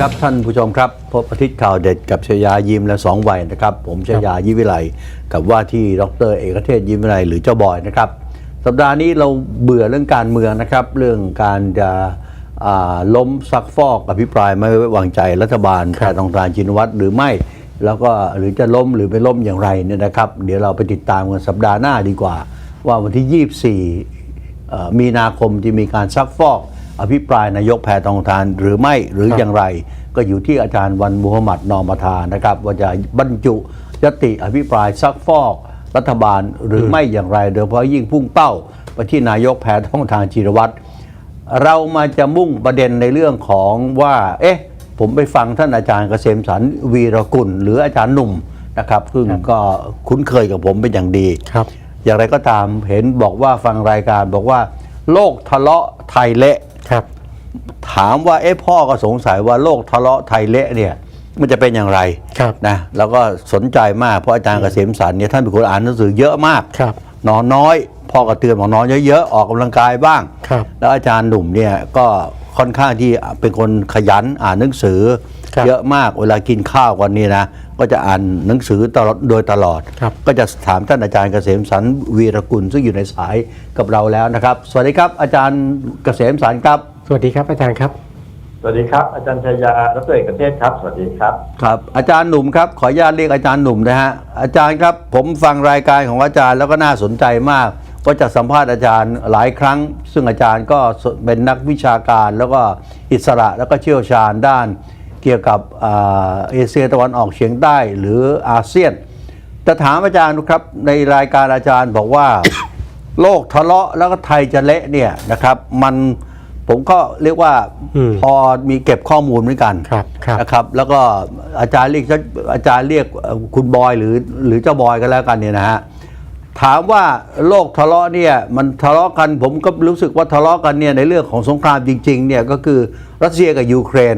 ครับท่านผู้ชมครับ พบอาทิตย์ข่าวเด็ดกับชยายิมและสองวัยนะครับ ผมชยายิมวิไลกับว่าที่ดรเอกเทศยิมวิไลหรือเจ้าบอยนะครับ สัปดาห์นี้เราเบื่อเรื่องการเมืองนะครับ เรื่องการจะอ่าล้มซักฟอกอภิปรายไม่ไว้วางใจรัฐบาลแพทองทานชินวัตรหรือไม่ แล้วก็หรือจะล้มหรือไม่ล้มอย่างไรเนี่ยนะครับ เดี๋ยวเราไปติดตามกันสัปดาห์หน้าดีกว่า ว่าวันที่ 24เอ่อมีนาคมจะมีการซักฟอก อภิปรายนายกแพทองทานหรือไม่หรืออย่างไร ก็อยู่ที่อาจารย์วันมุฮัมมัดนอมทานะครับว่าจะบรรจุยติอภิปรายซักฟอกรัฐบาลหรือไม่อย่างไร โดยเฉพาะยิ่งพุ่งเป้าไปที่นายกแพทองทานจิรวัตรเรามาจะมุ่งประเด็นในเรื่องของว่า เอ๊ะ ผมไปฟังท่านอาจารย์เกษมสันต์วีรกุล หรืออาจารย์หนุ่มนะครับซึ่งก็คุ้นเคยกับผมเป็นอย่างดีครับ อย่างไรก็ตามเห็นบอกว่าฟังรายการบอกว่า โลกทะเลาะไทยเละ ครับ ถามว่าเอ๊ะพ่อก็สงสัยว่าโลกทะเลาะไทยเละเนี่ยมันจะเป็นอย่างไรครับนะแล้วก็สนใจมากเพราะอาจารย์เกษมสันต์เนี่ยท่านเป็นคนอ่านหนังสือเยอะมากครับนอนน้อยพ่อก็เตือนบอกนอนเยอะๆออกกำลังกายบ้างครับแล้วอาจารย์หนุ่มเนี่ยก็ค่อนข้างที่เป็นคนขยันอ่านหนังสือครับเยอะมากเวลากินข้าวกันนี่นะ ก็จะอ่านหนังสือตลอดโดยตลอดครับก็จะถามท่านอาจารย์เกษมสันต์วีรกุลซึ่งอยู่ในสายกับเราแล้วนะครับ สวัสดีครับ อาจารย์เกษมสันต์ครับ สวัสดีครับอาจารย์ครับสวัสดีครับ อาจารย์ชายาดรเอกเทศครับ สวัสดีครับครับ อาจารย์หนุ่มครับ ขออนุญาตเรียกอาจารย์หนุ่มนะฮะอาจารย์ครับ ผมฟังรายการของอาจารย์แล้วก็น่าสนใจมากก็จะสัมภาษณ์อาจารย์หลายครั้ง ซึ่งอาจารย์ก็เป็นนักวิชาการแล้วก็อิสระแล้วก็เชี่ยวชาญด้าน เกี่ยวกับอ่าเอเชียตะวันออกเฉียงใต้หรืออาเซียนจะถามอาจารย์ครับในรายการอาจารย์บอกว่า โลกทะเลาะแล้วก็ไทยจะเละเนี่ยนะครับ มันผมก็เรียกว่าอืมพอมีเก็บข้อมูลเหมือนกันครับครับนะครับ แล้วก็อาจารย์เรียกอาจารย์เรียกเอ่อคุณบอยหรือหรือเจ้าบอยกันแล้วกันเนี่ยนะฮะถามว่าโลกทะเลาะเนี่ยมันทะเลาะกันผมก็รู้สึกว่าทะเลาะกันเนี่ยในเรื่องของสงครามจริงๆเนี่ยก็คือรัสเซียกับยูเครน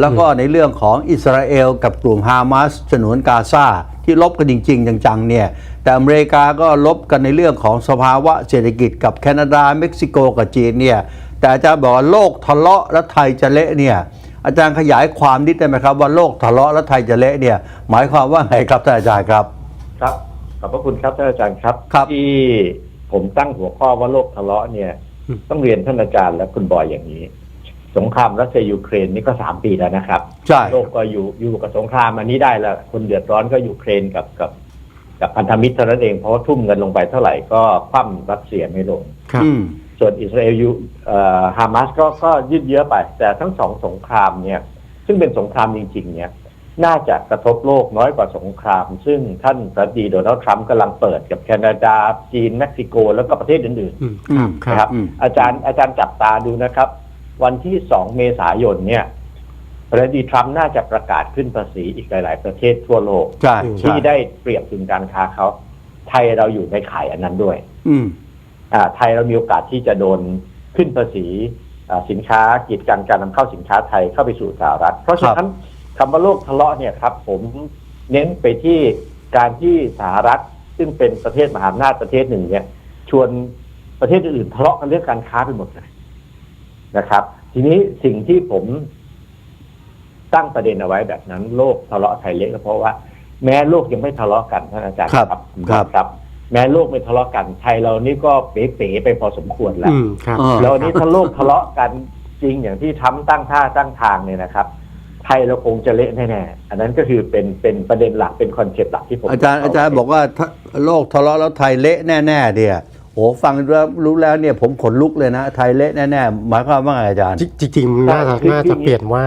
แล้วก็ในเรื่องของอิสราเอลกับกลุ่มฮามาสฉนวนกาซาที่ลบกันจริง ๆ จังๆเนี่ยแต่อเมริกาก็ลบกันในเรื่องของสภาวะเศรษฐกิจกับแคนาดาเม็กซิโกกับจีนเนี่ยแต่อาจารย์บอกว่าโลกทะเลาะแล้วไทยจะเละเนี่ยอาจารย์ขยายความนิดได้ไหมครับ ว่าโลกทะเลาะแล้วไทยจะเละเนี่ยหมายความว่าไงครับท่านอาจารย์ครับ ครับขอบพระคุณครับท่านอาจารย์ครับครับที่ผมตั้งหัวข้อว่าโลกทะเลาะเนี่ยอืมต้องเรียนท่านอาจารย์และคุณบอยอย่างนี้ สงครามรัสเซียยูเครนนี่ก็สามปีแล้วนะครับใช่โลกก็อยู่อยู่กับสงครามอันนี้ได้แล้วคนเดือดร้อนก็ยูเครนกับกับ กับพันธมิตรเท่านั้นเองเพราะว่าทุ่มเงินลงไปเท่าไหร่ก็คว่ำรัสเซียไม่ลงครับอืมส่วนอิสราเอลยูเอ่อฮามาสก็ก็ยืดเยื้อไป แต่ทั้งสองสงครามเนี่ย ซึ่งเป็นสงครามจริง ๆ เนี่ย น่าจะกระทบโลกน้อยกว่าสงคราม ซึ่งท่านสตีโดนัลด์ทรัมป์กำลังเปิดกับแคนาดา จีน เม็กซิโก แล้วก็ประเทศอื่นอืมอืมครับๆนะครับอืมอาจารย์อาจารย์จับตาดูนะครับ วันที่ 2 เมษายนเนี่ยประธานาธิบดีทรัมป์น่าจะประกาศขึ้นภาษีอีกหลาย ๆ ประเทศทั่วโลก ใช่ใช่ ที่ได้เปรียบถึงการค้าเขาไทยเราอยู่ในข่ายอันนั้นด้วย อืม อ่าไทยเรามีโอกาสที่จะโดนขึ้นภาษีอ่าสินค้ากีดกันการนำเข้าสินค้าไทยเข้าไปสู่สหรัฐ เพราะฉะนั้นคำว่าโลกทะเลาะเนี่ยครับ ผมเน้นไปที่การที่สหรัฐซึ่งเป็นประเทศมหาอำนาจประเทศหนึ่งเนี่ย ชวนประเทศอื่นๆทะเลาะกันเรื่องการค้าไปหมดเลย นะครับ ทีนี้สิ่งที่ผมตั้งประเด็นเอาไว้แบบนั้น โลกทะเลาะไทยเละก็เพราะว่า แม้โลกยังไม่ทะเลาะกันท่านอาจารย์ครับณครับครับ แม้โลกไม่ทะเลาะกันไทยเรานี่ก็เป๋ๆไปพอสมควรแล้วอืมครับเออแล้ววันนี้ถ้าโลกทะเลาะกันจริงอย่างที่ทำตั้งท่าตั้งทางเนี่ยนะครับไทยเราคงจะเละแน่ๆ อันนั้นก็คือเป็นเป็นประเด็นหลักเป็นคอนเซปต์หลักที่ผมอาจารย์อาจารย์บอกว่าถ้าโลกทะเลาะแล้วไทยเละแน่ๆเนี่ย โอ้ฟังแล้วรู้แล้วเนี่ยผมขนลุกเลยนะ ไทยเละแน่ๆหมายความว่าไงอาจารย์จริงๆน่าจะน่าจะเปลี่ยนว่า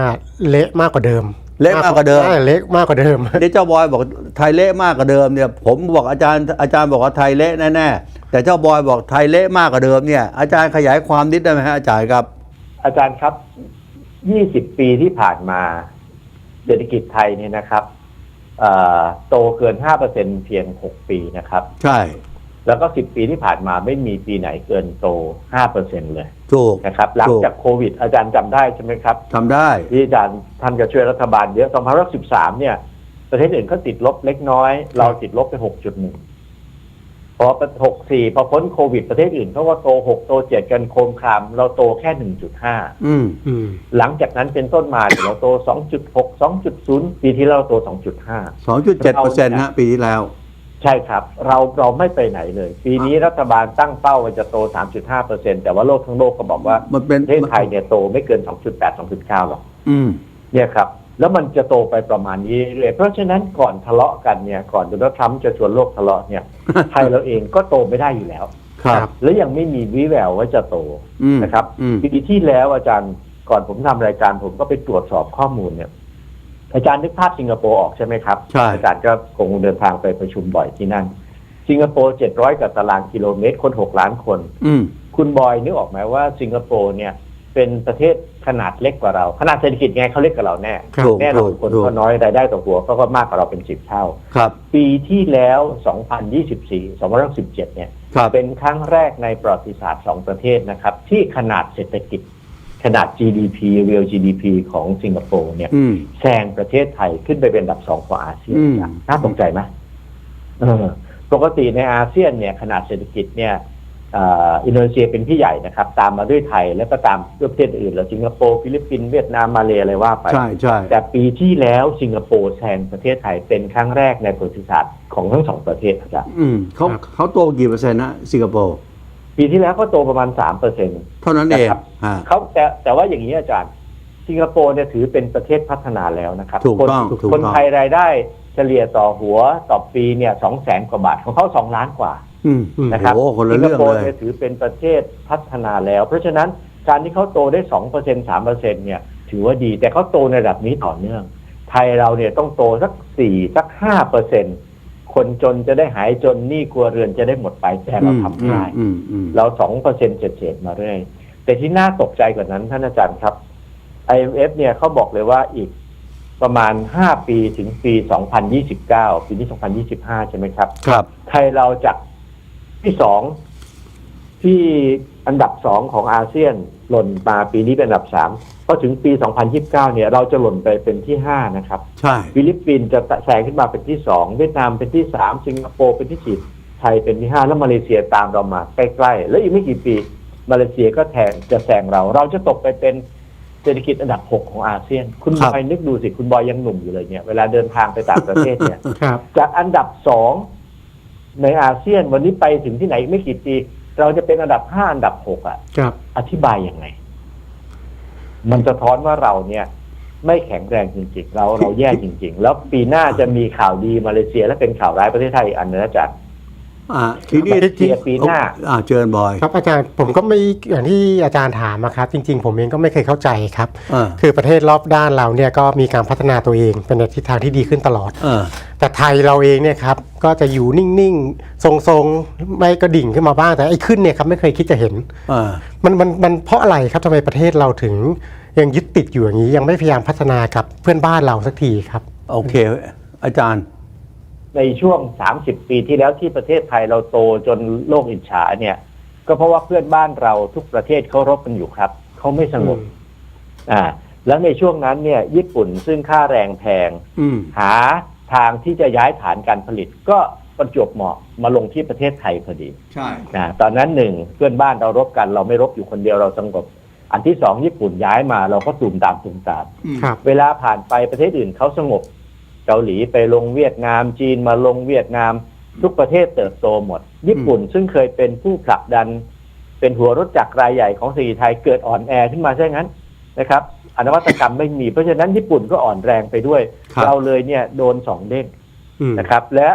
เละมากกว่าเดิมเละมากกว่าเดิม ใช่เละมากกว่าเดิมเดี๋ยวเจ้าบอยบอกไทยเละมากกว่าเดิมเนี่ยผมบอกอาจารย์อาจารย์บอกว่าไทยเละแน่แต่เจ้าบอยบอกไทยเละมากกว่าเดิมเนี่ยอาจารย์ขยายความนิดได้ไหมฮะอาจารย์ครับ อาจารย์ครับ 20 ปีที่ผ่านมาเศรษฐกิจไทยเนี่ยนะครับเอ่อโตเกิน 5%เพียง 6 ปีนะครับ ใช่ แล้วก็10ปีที่ผ่านมาไม่มีปีไหนเกินโต5%เลยถูก นะครับหลังถูกจากโควิด อาจารย์จำได้ใช่ไหมครับทำได้ ที่อาจารย์ท่านก็ช่วยรัฐบาลเยอะ2013เนี่ย ประเทศอื่นก็ติดลบเล็กน้อย เราติดลบไป6.1พอ64พอพ้นโควิดประเทศอื่นเขาก็โต6โต7กันโคมคาม เราโตแค่1.5อืมอืมหลังจากนั้นเป็นต้นมาเนี่ยเราโต2.6 2.0ปีที่แล้วเราโต2.5สองจุดเจ็ดเปอร์เซ็นต์ฮะปีที่แล้ว ใช่ครับ เราเราไม่ไปไหนเลย ปีนี้รัฐบาลตั้งเป้าว่าจะโต 3.5แต่ว่าโลกทั้งโลกก็บอกว่ามันเป็น ประเทศไทยเนี่ยโตไม่เกิน 2.8 2.9หรอกอืม เนี่ยครับ แล้วมันจะโตไปประมาณนี้เรื่อยๆเพราะฉะนั้นก่อนทะเลาะกันเนี่ยก่อนโดนัลด์ทรัมป์จะชวนโลกทะเลาะเนี่ย ไทยเราเองก็โตไม่ได้อยู่แล้ว ครับครับและยังไม่มีวิแววว่าจะโตอืมนะครับอืม ปีที่แล้วอาจารย์ก่อนผมทำรายการผมก็ไปตรวจสอบข้อมูลเนี่ย อาจารย์นึกภาพสิงคโปร์ออกใช่ไหมครับ ใช่ อาจารย์ก็คงเดินทางไปประชุมบ่อยที่นั่น สิงคโปร์700กับตารางกิโลเมตร คน6ล้านคน อืม คุณบอยนึกออกไหมว่าสิงคโปร์เนี่ยเป็นประเทศขนาดเล็กกว่าเรา ขนาดเศรษฐกิจไงเขาเล็กกว่าเราแน่ครับถูกแน่นถูอนกคนถูก ก็น้อยรายได้ต่อหัวเขาก็มากกว่าเราเป็นสิบเท่า ครับ ปีที่แล้ว 2024 2017เนี่ย ครับ เป็นครั้งแรกในประวัติศาสตร์สองประเทศนะครับ ที่ขนาดเศรษฐกิจ ขนาด GDP real GDP ของสิงคโปร์เนี่ยอืม แซงประเทศไทยขึ้นไปเป็นอันดับสองของอาเซียนอืมครับน่าตกใจไหมเออปกติในอาเซียนเนี่ยขนาดเศรษฐกิจเนี่ยอ่าอินโดนีเซียเป็นพี่ใหญ่นะครับ ตามมาด้วยไทยแล้วก็ตามด้วยประเทศอื่นแล้วสิงคโปร์ฟิลิปปินส์เวียดนามมาเลอะไรว่าไป ใช่ใช่ แต่ปีที่แล้วสิงคโปร์แซงประเทศไทยเป็นครั้งแรกในประวัติศาสตร์ของทั้งสองประเทศครับอืมเขาครับ เขาโตกี่เปอร์เซ็นต์นะสิงคโปร์ ปีที่แล้วก็โตประมาณสามเปอร์เซ็นเท่านั้นเองนะครับฮะเขาแต่แต่ว่าอย่างนี้อาจารย์ สิงคโปร์เนี่ยถือเป็นประเทศพัฒนาแล้วนะครับถูกต้องคนถูกคนต้องไทยรายได้เฉลี่ยต่อหัวต่อปีเนี่ยสองแสนกว่าบาทของเขาสองล้านกว่าอืมอืมนะครับโอ้คนละสิงเรื่คองโปร์เลยเนี่ยถือเป็นประเทศพัฒนาแล้ว เพราะฉะนั้นการที่เขาโตได้สองเปอร์เซ็นสามเปอร์เซ็นเนี่ย ถือว่าดีแต่เขาโตในระดับนี้ต่อเนื่อง ไทยเราเนี่ยต้องโตสักสี่สักห้าเปอร์เซ็น คนจนจะได้หายจนหนี้ครัวเรือนจะได้หมดไปแต่เราทำได้อืมอืมเราสองเปอร์เซ็นเจ็ดๆมาเรื่อยแต่ที่น่าตกใจกว่านั้นท่านอาจารย์ครับ IMF เนี่ยเขาบอกเลยว่าอีกประมาณห้าปีถึงปี 2029 ปีนี้2025 ใช่ไหมครับ ครับ ไทยเราจากที่สอง ที่อันดับสองของอาเซียนหล่นมาปีนี้เป็นอันดับสามพอถึงปี 2029 เนี่ยเราจะหล่นไปเป็นที่ห้านะครับ ใช่ ฟิลิปปินส์จะแซงขึ้นมาเป็นที่สองเวียดนามเป็นที่สามสิงคโปร์เป็นที่สี่ไทยเป็นที่ห้าแล้วมาเลเซียตามเรามาใกล้ๆ แล้วอีกไม่กี่ปี มาเลเซียก็แทนจะแซงเรา เราจะตกไปเป็นเศรษฐกิจอันดับหกของอาเซียน คุณบอยนึกดูสิ คุณบอยยังหนุ่มอยู่เลยเนี่ย เวลาเดินทางไปต่างประเทศเนี่ย ครับ จากอันดับสองในอาเซียนวันนี้ไปถึงที่ไหนอีกไม่กี่ปี เราจะเป็นอันดับห้าอันดับหกอะครับอธิบายยังไง มันสะท้อนว่าเราเนี่ย ไม่แข็งแรงจริงๆ เราเราแย่จริง ๆ แล้วปีหน้าจะมีข่าวดีมาเลเซียและเป็นข่าวร้ายประเทศไทยอีกอันนึงนะอาจารย์ อ่าทีนี้มาเลเซียปีหน้าอ่าเชิญบอย ครับอาจารย์ผมก็ไม่อย่างที่อาจารย์ถามนะครับ จริง ๆ ผมเองก็ไม่เคยเข้าใจครับอ่าคือประเทศรอบด้านเราเนี่ยก็มีการพัฒนาตัวเองเป็นในทิศทางที่ดีขึ้นตลอดเออแต่ไทยเราเองเนี่ยครับก็จะอยู่นิ่งๆ ทรงๆ ไม่กระดิ่งขึ้นมาบ้าง แต่ไอ้ขึ้นเนี่ยครับไม่เคยคิดจะเห็นอ่ามันมันมันเพราะอะไรครับทำไมประเทศเราถึงยังยึดติดอยู่อย่างนี้ยังไม่พยายามพัฒนากับเพื่อนบ้านเราสักทีครับ โอเค อาจารย์ ในช่วง 30 ปีที่แล้วที่ประเทศไทยเราโตจนโลกอิจฉาเนี่ย ก็เพราะว่าเพื่อนบ้านเราทุกประเทศเขารบกันอยู่ครับเขาไม่สงบอ่า แล้วในช่วงนั้นเนี่ย ญี่ปุ่นซึ่งค่าแรงแพงอืมหาทางที่จะย้ายฐานการผลิต ก็ประจวบเหมาะมาลงที่ประเทศไทยพอดีใช่นะตอนนั้นหนึ่งเพื่อนบ้านเรารบกัน เราไม่รบอยู่คนเดียวเราสงบอันที่สองญี่ปุ่นย้ายมาเราก็ตุ่มตามตุ่มตามอืมครับเวลาผ่านไปประเทศอื่นเขาสงบ เกาหลีไปลงเวียดนามจีนมาลงเวียดนาม ทุกประเทศเติบโตหมด ญี่ปุ่นซึ่งเคยเป็นผู้ผลักดัน เป็นหัวรถจักรรายใหญ่ของเศรษฐกิจไทยเกิดอ่อนแอขึ้นมาใช่งั้นนะครับอนวัตกรรมไม่มีเพราะฉะนั้นญี่ปุ่นก็อ่อนแรงไปด้วยครับเราเลยเนี่ยโดนสองเด้งอืมนะครับ และ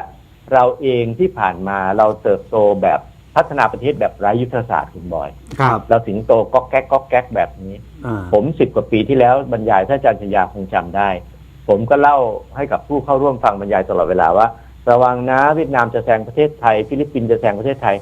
เราเองที่ผ่านมาเราเติบโตแบบพัฒนาประเทศแบบไร้ยุทธศาสตร์คุณบอยครับเราถึงโตก๊อกแก๊กก๊อกแก๊กแบบนี้อ่าผมสิบกว่าปีที่แล้วบรรยายท่านอาจารย์ชัญญาคงจำได้ ผมก็เล่าให้กับผู้เข้าร่วมฟังบรรยายตลอดเวลาว่า ระวังนะเวียดนามจะแซงประเทศไทย ฟิลิปปินส์จะแซงประเทศไทย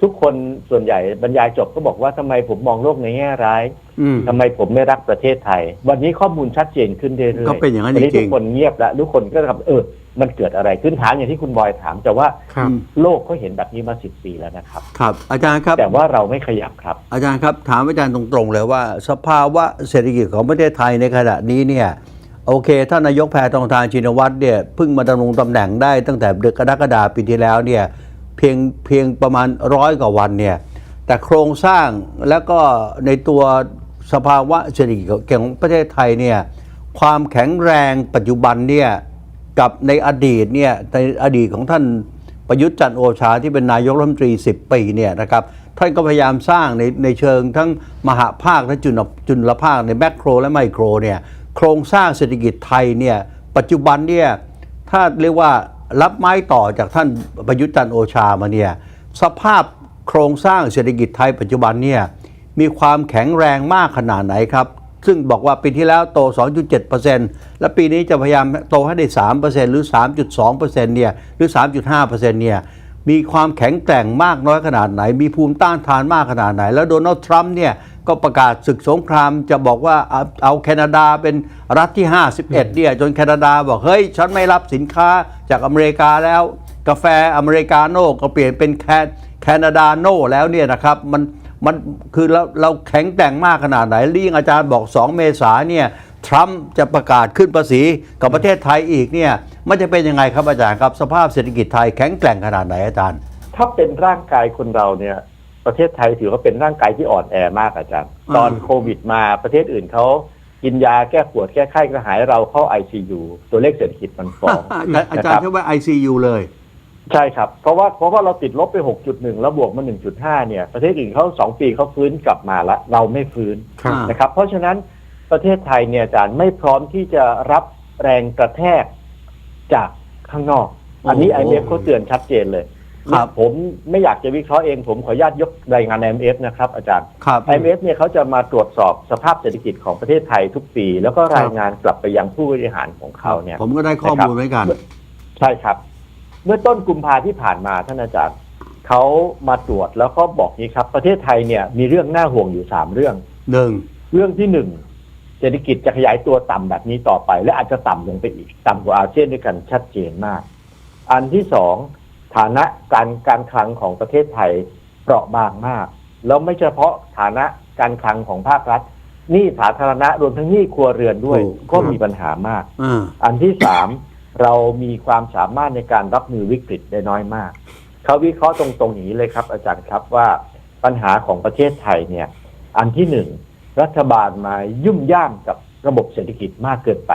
ททุกคนส่วนใหญ่บรรยายจบก็บอกว่าทำไมผมมองโลกในแง่ร้ายอืมทำไมผมไม่รักประเทศไทย วันนี้ข้อมูลชัดเจนขึ้นเรื่อยๆก็เป็นอย่างนั้นวันี้จริทุงกๆคนเงียบแล้วทุกคนก็แบบเออมันเกิดอะไรขึ้นถามอย่างที่คุณบอยถามแต่ว่าครับโลกเขาเห็นแบบนี้มาสิบปีแล้วนะครับ ครับ อาจารย์ครับแต่ว่าเราไม่ขยับครับ อาจารย์ครับ ถามอาจารย์ตรงๆเลยว่า สภาวะเศรษฐกิจของประเทศไทยในขณะนี้เนี่ย โอเคท่านนายกแพทองทานชินวัตรเนี่ยเพิ่งมาดำรงตำแหน่งได้ตั้งแต่เดือนกรกฎาคมปีที่แล้วเนี่ยเพียงเพียงประมาณร้อยกว่าวันเนี่ยแต่โครงสร้างแล้วก็ในตัวสภาวะเศรษฐกิจของประเทศไทยเนี่ยความแข็งแรงปัจจุบันเนี่ยกับในอดีตเนี่ยในอดีตของท่านประยุทธ์จันโอชาที่เป็นนายกรัฐมนตรี 10 ปีเนี่ยนะครับท่านก็พยายามสร้างในในเชิงทั้งมหาภาคและจุลจุลภาคในแมกโครและไมโครเนี่ย โครงสร้างเศรษฐกิจไทยเนี่ยปัจจุบันเนี่ยถ้าเรียกว่ารับไม้ต่อจากท่านประยุทธ์จันโอชามาเนี่ยสภาพโครงสร้างเศรษฐกิจไทยปัจจุบันเนี่ยมีความแข็งแรงมากขนาดไหนครับ ซึ่งบอกว่าปีที่แล้วโต 2.7%และปีนี้จะพยายามโตให้ได้ 3%หรือ 3.2%เนี่ยหรือ 3.5%เนี่ยมีความแข็งแกร่งมากน้อยขนาดไหน มีภูมิต้านทานมากขนาดไหน แล้วโดนัลด์ทรัมป์เนี่ย ก็ประกาศศึกสงครามจะบอกว่าเอาเอาแคนาดาเป็นรัฐที่ 51เนี่ยจนแคนาดาบอกเฮ้ยฉันไม่รับสินค้าจากอเมริกาแล้ว กาแฟอเมริกาโน่ก็เปลี่ยนเป็นแคแคนาดาโน่แล้วเนี่ยนะครับมันมันคือเราเราแข็งแกร่งมากขนาดไหนลี่งอาจารย์บอก 2 เมษาเนี่ยทรัมป์จะประกาศขึ้นภาษีกับประเทศไทยอีกเนี่ยมันจะเป็นยังไงครับอาจารย์ครับ สภาพเศรษฐกิจไทยแข็งแกร่งขนาดไหนอาจารย์ ถ้าเป็นร่างกายคนเราเนี่ย ประเทศไทยถือว่าเป็นร่างกายที่อ่อนแอมากอาจารย์อ่าตอนโควิดมาประเทศอื่นเขากินยาแก้ปวดแก้ไข้กระหายเราเข้า ICU ตัวเลขเศรษฐกิจมันฟ้องอาจารย์อาจารย์ใช้ว่า ICU เลย ใช่ครับ เพราะว่าเพราะว่าเราติดลบไป 6.1 แล้วบวกมา 1.5 เนี่ย ประเทศอื่นเขาสองปีเขาฟื้นกลับมาแล้วเราไม่ฟื้นครับอ่านะครับ เพราะฉะนั้นประเทศไทยเนี่ยอาจารย์ไม่พร้อมที่จะรับแรงกระแทกจากข้างนอก อันนี้โอ้ i โห m f เขาเตือนชัดเจนเลย ครับผมไม่อยากจะวิเคราะห์เองผมขออนุญาตยกรายงาน IMF นะครับอาจารย์ ครับ IMF เนี่ยเขาจะมาตรวจสอบสภาพเศรษฐกิจของประเทศไทยทุกปี แล้วก็รายงานกลับไปยังผู้บริหารของเขาเนี่ยผมก็ได้ข้อมูลเหมือนกัน ใช่ครับ เมื่อต้นกุมภาที่ผ่านมาท่านอาจารย์เขามาตรวจแล้วก็บอกนี้ครับ ประเทศไทยเนี่ยมีเรื่องน่าห่วงอยู่สามเรื่องหนึ่งเรื่องที่หนึ่งเศรษฐกิจจะขยายตัวต่ำแบบนี้ต่อไป และอาจจะต่ำลงไปอีก ต่ำกว่าอาเซียนด้วยกันชัดเจนมาก อันที่สอง ฐานะการการคลังของประเทศไทยเปราะบางมาก แล้วไม่เฉพาะฐานะการคลังของภาครัฐหนี้สาธารณะรวมทั้งหนี้ครัวเรือนด้วยถูกก็มีปัญหามากอ่าอันที่สามเรามีความสามารถในการรับมือวิกฤตได้น้อยมาก เขาวิเคราะห์ตรงๆอย่างนี้เลยครับ อาจารย์ครับว่าปัญหาของประเทศไทยเนี่ย อันที่หนึ่งรัฐบาลมายุ่มย่ามกับระบบเศรษฐกิจมากเกินไป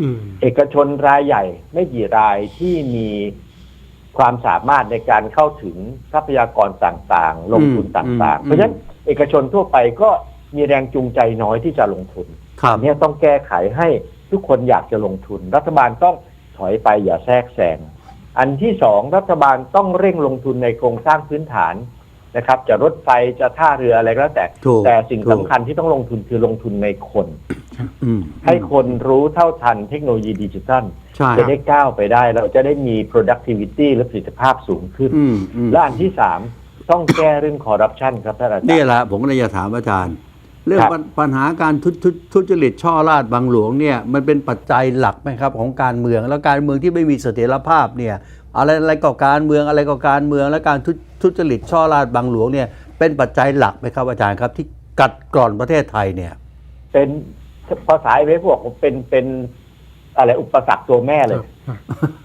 อืมเอกชนรายใหญ่ไม่กี่รายที่มี ความสามารถในการเข้าถึงทรัพยากรต่างๆ ลงทุนอืมต่างอืมๆเพราะฉะนั้นเอกชนทั่วไปก็มีแรงจูงใจน้อยที่จะลงทุนครับอันเนี้ยต้องแก้ไขให้ทุกคนอยากจะลงทุน รัฐบาลต้องถอยไปอย่าแทรกแซงอันที่สองรัฐบาลต้องเร่งลงทุนในโครงสร้างพื้นฐาน นะครับ จะรถไฟจะท่าเรืออะไรก็แล้วแต่ ถูกแต่สิ่งถูสำกคัญที่ต้องลงทุนคือลงทุนในคน อืมให้คนรู้เท่าทันเทคโนโลยีดิจิทัล ใช่ จะได้ก้าวไปได้ เราจะได้มี productivity และประสิทธิภาพสูงขึ้น อืมอืม และอันที่สามต้องแก้เรื่องคอร์รัปชันครับท่านอาจารนี่ย์แหละผมก็เลยจะถามอาจารย์ เรื่องครับปัญปัญหาการทุทุทุจริตช่อราดบางหลวงเนี่ยมันเป็นปัจจัยหลักไหมครับของการเมือง แล้วการเมืองที่ไม่มีเสถียรภาพเนี่ยอะไรอะไรก็การเมืองอะไรก็การเมืองและการทุทุจริตช่อราดบางหลวงเนี่ยเป็นปัจจัยหลักไหมครับอาจารย์ครับ ที่กัดกร่อนประเทศไทยเนี่ย เป็นภาษาไอ้เว็บบอกว่าเป็นเป็นอะไรอุปสรรคตัวแม่เลย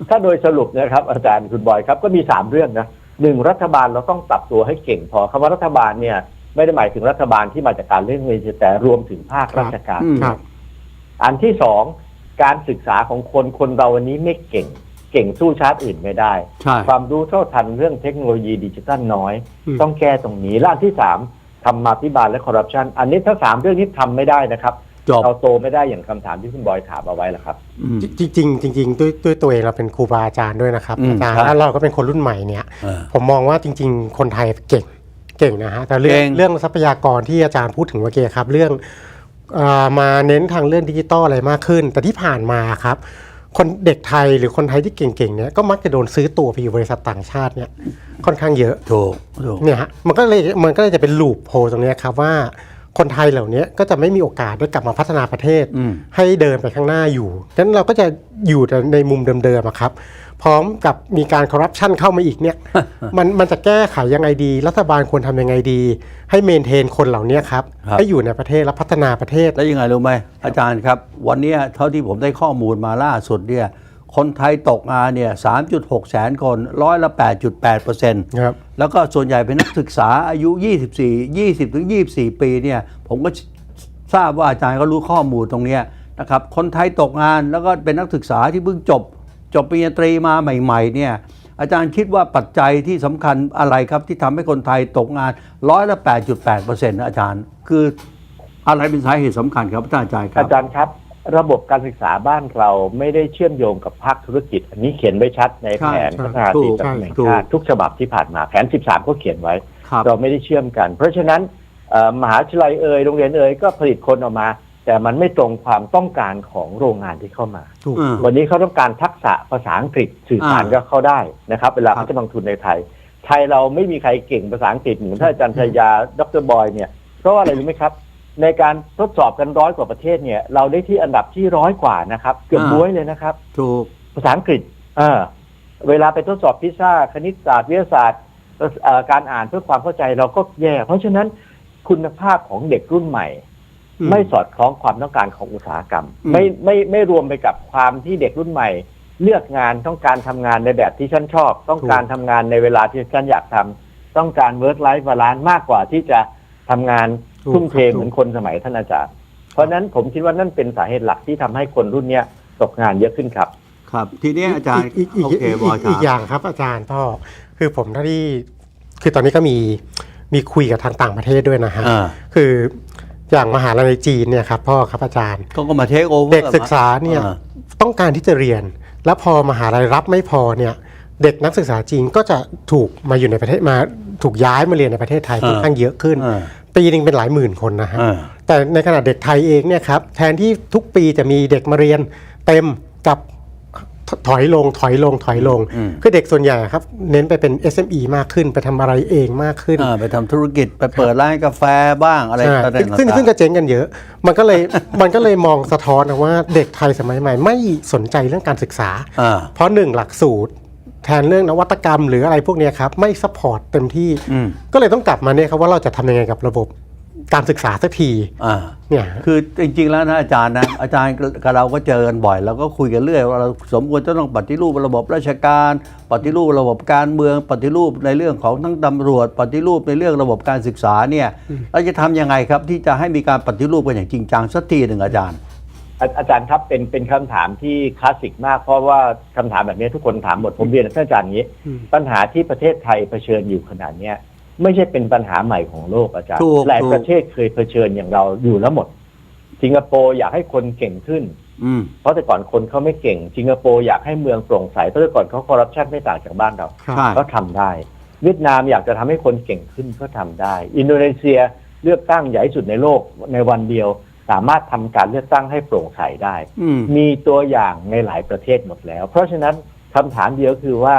ถ้าโดยสรุปนะครับ อาจารย์คุณบอยครับก็มีสามเรื่องนะหนึ่งรัฐบาลเราต้องปรับตัวให้เก่งพอคำว่ารัฐบาลเนี่ย ไม่ได้หมายถึงรัฐบาลที่มาจากการเลือกเงินแต่รวมถึงภาคราชการอืมครับ อันที่สองการศึกษาของคนคนเราวันนี้ไม่เก่ง เก่งสู้ชาติอื่นไม่ได้ ใช่ ความรู้เท่าทันเรื่องเทคโนโลยีดิจิทัลน้อย อืม ต้องแก้ตรงนี้และอันที่สามธรรมาภิบาลและคอร์รัปชันอันนี้ถ้าสามเรื่องนี้ทำไม่ได้นะครับจบ เราโตไม่ได้อย่างคำถามที่คุณบอยถามเอาไว้แหละครับอืมจริงๆจริงๆด้วยด้วยตัวเองเราเป็นครูบาอาจารย์ด้วยนะครับอืมอาจารย์ครับ แล้วเราก็เป็นคนรุ่นใหม่เนี่ย เออ ผมมองว่าจริง ๆ คนไทยเก่ง เก่งนะฮะแต่เรื่อเก่งง เรื่องทรัพยากรที่อาจารย์พูดถึงเมื่อกี้ครับ เรื่องเออมาเน้นทางเรื่องดิจิตอลอะไรมากขึ้น แต่ที่ผ่านมาครับ คนเด็กไทยหรือคนไทยที่เก่งๆเนี่ยก็มักจะโดนซื้อตัวไปอยู่บริษัทต่างชาติเนี่ยค่อนข้างเยอะ ถูกถูก เนี่ยฮะมันก็เลยมันก็เลยจะเป็นลูปโพตรงเนี้ยครับว่า คนไทยเหล่านี้ก็จะไม่มีโอกาสได้กลับมาพัฒนาประเทศอืมให้เดินไปข้างหน้าอยู่ดังนั้นเราก็จะอยู่แต่ในมุมเดิมๆอะครับ พร้อมกับมีการคอร์รัปชันเข้ามาอีกเนี่ยมันมันจะแก้ไขยังไงดี รัฐบาลควรทำยังไงดี ให้เมนเทนคนเหล่านี้ครับครับให้อยู่ในประเทศและพัฒนาประเทศ แล้วยังไงรู้ไหมอาจารย์ครับ วันเนี้ยเท่าที่ผมได้ข้อมูลมาล่าสุดเนี่ย คนไทยตกงานเนี่ย 3.6 แสนคนร้อยละ 8.8เปอร์เซ็นต์ครับแล้วก็ส่วนใหญ่เป็นนักศึกษาอายุ 24 20 ถึง 24 ปีเนี่ย ผมก็ทราบว่าอาจารย์ก็รู้ข้อมูลตรงเนี้ยนะครับ คนไทยตกงานแล้วก็เป็นนักศึกษาที่เพิ่งจบ จบปริญญาตรีมาใหม่ ๆ เนี่ยอาจารย์คิดว่าปัจจัยที่สำคัญอะไรครับที่ทำให้คนไทยตกงานร้อยละ8.8เปอร์เซ็นต์อาจารย์ คืออะไรเป็นสาเหตุสำคัญครับอาจารย์ครับอาจารย์ครับ ระบบการศึกษาบ้านเราไม่ได้เชื่อมโยงกับภาคธุรกิจ อันนี้เขียนไว้ชัดในใช่แผนใช่พัฒนาถูสีกสันแห่งถูกชาติทุกฉบับที่ผ่านมาแผน 13 ก็เขียนไว้ครับเราไม่ได้เชื่อมกัน เพราะฉะนั้นเอ่อมหาวิทยาลัยเอ่ยโรงเรียนเอ่ยก็ผลิตคนออกมา แต่มันไม่ตรงความต้องการของโรงงานที่เข้ามาถูกอืมวันนี้เขาต้องการทักษะภาษาอังกฤษสื่อสารอ่ากับเขาได้นะครับ เวลาครับเขาจะลงทุนในไทย ไทยเราไม่มีใครเก่งภาษาอังกฤษเหมือนท่านอาจารย์ชายาดรบอยเนี่ยเพราะว่าอะไรรู้ไหมครับ ในการทดสอบกันร้อยกว่าประเทศเนี่ย เราได้ที่อันดับที่ร้อยกว่านะครับ เกือบบ้วยเลยนะครับ ถูก ภาษาอังกฤษเออเวลาไปทดสอบพิซซ่า คณิตศาสตร์วิทยาศาสตร์เอ่อการอ่านเพื่อความเข้าใจเราก็แย่ เพราะฉะนั้นคุณภาพของเด็กรุ่นใหม่อืมไม่สอดคล้องความต้องการของอุตสาหกรรม อืม ไม่ไม่ไม่รวมไปกับความที่เด็กรุ่นใหม่ เลือกงานต้องการทำงานในแบบที่ฉันชอบ ต้องการทำงานในเวลาที่ฉันอยากทำต้องการ work life balance มากกว่าที่จะทำงานถูก ทุ่มเทครับเหมือนคนสมัยท่านอาจารย์ เพราะฉะนั้นผมคิดว่านั่นเป็นสาเหตุหลักที่ทำให้คนรุ่นเนี้ยตกงานเยอะขึ้นครับ ครับ ทีนี้อาจารย์อีกอีกโออีกเคอีกบอยอีกอีกอย่างครับอาจารย์พ่อคือผมเท่าที่คือตอนนี้ก็มีมีคุยกับทางต่างประเทศด้วยนะฮะอ่าคืออย่างมหาลัยในจีนเนี่ยครับพ่อครับอาจารย์เขาก็มาเทคโอเวอร์เด็กศึกษาเนี่ยอ่าต้องการที่จะเรียน แล้วพอมหาลัยรับไม่พอเนี่ยเด็กนักศึกษาจีนก็จะถูกมาอยู่ในประเทศมาถูกย้ายมาเรียนในประเทศไทยค่อนข้างเยอะขึ้นอ่า ปีหนึงเป็นหลายหมื่นคนนะฮะอ่า แต่ในขณะเด็กไทยเองเนี่ยครับแทนที่ทุกปีจะมีเด็กมาเรียนเต็มกับถถอยลงถอยลงถอยลงอืมคือเด็กส่วนใหญ่ครับ เน้นไปเป็น SME มากขึ้นไปทำอะไรเองมากขึ้น อ่าไปทำธุรกิจไปเปิดร้านกาแฟบ้างอะไรใช่ต่างๆซึ่งซึ่งซึ่งก็เจ๊งกันเยอะ มันก็เลย มันก็เลยมองสะท้อนนะว่าเด็กไทยสมัยใหม่ ไม่สนใจเรื่องการศึกษา อ่า เพราะหนึ่งหลักสูตร แทนเรื่องนวัตกรรมหรืออะไรพวกเนี้ยครับไม่ซัพพอร์ตเต็มที่อืมก็เลยต้องกลับมาเนี่ยครับว่าเราจะทำยังไงกับระบบการศึกษาสักทีอ่าเนี่ยคือจริง ๆ แล้วนะอาจารย์นะ อาจารย์กับเราก็เจอกันบ่อยแล้วก็คุยกันเรื่อยว่าเราสมควรจะต้องปฏิรูประบบราชการ ปฏิรูประบบการเมือง ปฏิรูปในเรื่องของทั้งตำรวจ ปฏิรูปในเรื่องระบบการศึกษาเนี่ยเราจะทำยังไงครับที่จะให้มีการปฏิรูปกันอย่างจริงจังสักทีหนึ่งอาจารย์ อาอาจารย์ครับเป็นเป็นคำถามที่คลาสสิกมาก เพราะว่าคำถามแบบนี้ทุกคนถามหมดผมเรียนท่านอาจารย์อย่างนี้อืมปัญหาที่ประเทศไทยเผชิญอยู่ขนาดเนี้ยไม่ใช่เป็นปัญหาใหม่ของโลกอาจารย์ถูกหลายถูกประเทศเคยเผชิญอย่างเราอยู่แล้วหมด สิงคโปร์อยากให้คนเก่งขึ้นอืมเพราะแต่ก่อนคนเขาไม่เก่ง สิงคโปร์อยากให้เมืองโปร่งใสเพราะแต่ก่อนเขาคอร์รัปชันไม่ต่างจากบ้านเราครับใช่ก็ทำได้ เวียดนามอยากจะทำให้คนเก่งขึ้นก็ทำได้ อินโดนีเซียเลือกตั้งใหญ่ที่สุดในโลกในวันเดียว สามารถทำการเลือกตั้งให้โปร่งใสได้อืมมีตัวอย่างในหลายประเทศหมดแล้ว เพราะฉะนั้นคำถามเดียวคือว่า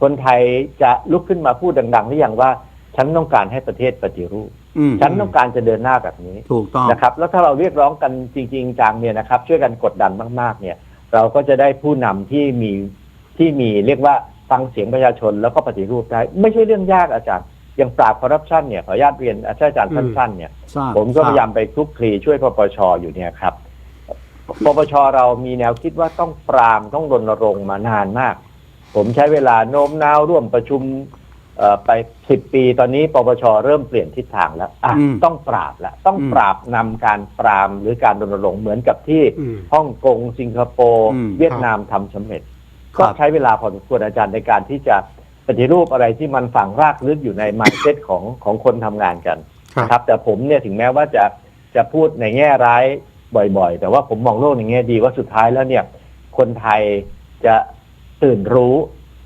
คนไทยจะลุกขึ้นมาพูดดังๆหรือยังว่า ฉันต้องการให้ประเทศปฏิรูปอืมฉันต้องการจะเดินหน้าแบบนี้ถูกต้องนะครับ แล้วถ้าเราเรียกร้องกันจริง ๆจังเนี่ยนะครับ ช่วยกันกดดันมาก ๆ เนี่ย เราก็จะได้ผู้นำที่มีที่มีเรียกว่าฟังเสียงประชาชนแล้วก็ปฏิรูปได้ ไม่ใช่เรื่องยากอาจารย์ อย่างปราบคอร์รัปชันเนี่ยขออนุญาตเรียนอาจารย์สั้นๆเนี่ยทราบผมก็ทรบพยายามไปคลุกคลีช่วยปปชอยู่เนี่ยครับปปชเรามีแนวคิดว่าต้องปรามต้องรณรงค์มานานมาก ผมใช้เวลาโน้มน้าวร่วมประชุมเอ่อไปสิบปีตอนนี้ปปชเริ่มเปลี่ยนทิศทางแล้วอะอืมต้องปราบแล้วต้องอืมปราบนำการปรามหรือการรณรงค์เหมือนกับที่อืมฮ่องกงสิงคโปร์อืมเวียดนามทำสำเร็จคก็รับใช้เวลาพอสมควรอาจารย์ในการที่จะป ฏิรูปอะไรที่มันฝังรากลึกอยู่ใน mindset ของของคนทำงานกันครับนะครับ แต่ผมเนี่ยถึงแม้ว่าจะจะพูดในแง่ร้ายบ่อยๆ แต่ว่าผมมองโลกในแง่ดีว่าสุดท้ายแล้วเนี่ย คนไทยจะตื่นรู้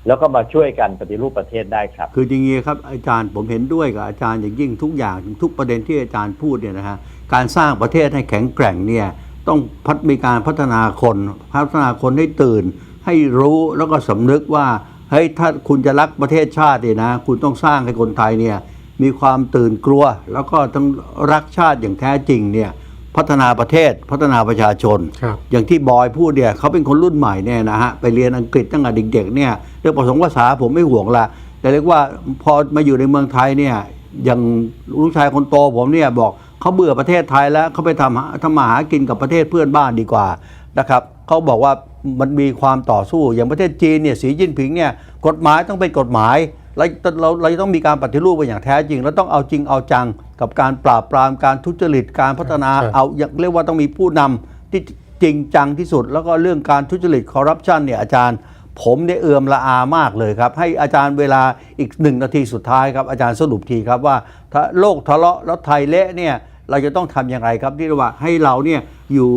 แล้วก็มาช่วยกันปฏิรูปประเทศได้ครับ คือจริงๆครับอาจารย์ผมเห็นด้วยกับอาจารย์อย่างยิ่งทุกอย่างทุกประเด็นที่อาจารย์พูดเนี่ยนะฮะการสร้างประเทศให้แข็งแกร่งเนี่ยต้องพัฒมีการพัฒนาคน พัฒนาคนให้ตื่น ให้รู้แล้วก็สำนึกว่า เฮ้ยถ้าคุณจะรักประเทศชาติเนี่ยนะ คุณต้องสร้างให้คนไทยเนี่ยมีความตื่นกลัว แล้วก็ต้องรักชาติอย่างแท้จริงเนี่ยพัฒนาประเทศพัฒนาประชาชนครับอย่างที่บอยพูดเนี่ยเขาเป็นคนรุ่นใหม่เนี่ยนะฮะไปเรียนอังกฤษตั้งแต่เด็กๆเนี่ยเรื่องประสงค์ภาษาผมไม่ห่วงละแต่เรียกว่าพอมาอยู่ในเมืองไทยเนี่ยอย่างลูกชายคนโตผมเนี่ยบอกเขาเบื่อประเทศไทยแล้วเขาไปทำหาทำมาหากินกับประเทศเพื่อนบ้านดีกว่า นะครับเขาบอกว่ามันมีความต่อสู้อย่างประเทศจีนเนี่ยสีจิ้นผิงเนี่ยกฎหมายต้องเป็นกฎหมายเราเราเราจะต้องมีการปฏิรูปไปอย่างแท้จริง แล้วต้องเอาจริงเอาจังกับการปราบปรามการทุจริตการพัฒนาครับเอาอย่างเรียกว่าต้องมีผู้นำที่จริงจังที่สุด แล้วก็เรื่องการทุจริตคอร์รัปชันเนี่ยอาจารย์ผมเนี่ยเอือมละอามากเลยครับ ให้อาจารย์เวลาอีกหนึ่งนาทีสุดท้ายครับ อาจารย์สรุปทีครับว่าถ้าโลกทะเลาะแล้วไทยเละเนี่ย เราจะต้องทำอย่างไรครับที่เรียกว่าให้เราเนี่ยอยู่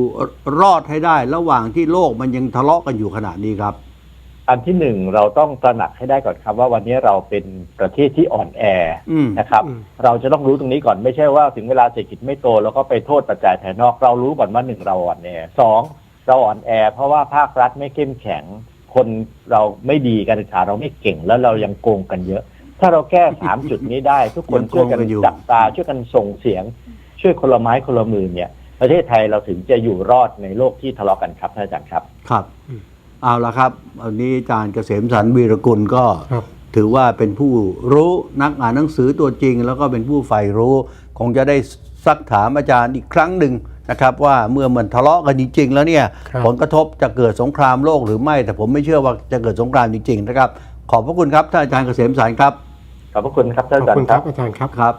รอดให้ได้ ระหว่างที่โลกมันยังทะเลาะกันอยู่ขนาดนี้ครับ อันที่หนึ่งเราต้องตระหนักให้ได้ก่อนครับ ว่าวันนี้เราเป็นประเทศที่อ่อนแออืมนะครับอืมเราจะต้องรู้ตรงนี้ก่อนไม่ใช่ว่าถึงเวลาเศรษฐกิจไม่โตแล้วก็ไปโทษปัจจัยภายนอกเรารู้ก่อนว่าหนึ่งเราอ่อนแอสองเราอ่อนแอ เพราะว่าภาครัฐไม่เข้มแข็ง คนเราไม่ดีการศึกษาเราไม่เก่งแล้วเรายังโกงกันเยอะถ้าเราแก้สามจุดนี้ได้ ทุกคนยังโกช่วยงกันกันอยู่จับตาช่วยกันส่งเสียง ช่วยคนละไม้คนละมือเนี่ย ประเทศไทยเราถึงจะอยู่รอดในโลกที่ทะเลาะกันครับท่านอาจารย์ครับ ครับ เอาละครับอันนี้อาจารย์เกษมสันต์วีรกุลก็ครับ ถือว่าเป็นผู้รู้นักอ่านหนังสือตัวจริง แล้วก็เป็นผู้ใฝ่รู้ คงจะได้ซักถามอาจารย์อีกครั้งหนึ่งนะครับ ว่าเมื่อมันทะเลาะกันจริง ๆ แล้วเนี่ยครับ ผลกระทบจะเกิดสงครามโลกหรือไม่ แต่ผมไม่เชื่อว่าจะเกิดสงครามจริง ๆ นะครับ ขอบพระคุณครับท่านอาจารย์เกษมสันต์ครับขอบพระคุณครับท่านขอบอาจารคุณย์คครัรับ บอาจารย์ครับ ครับ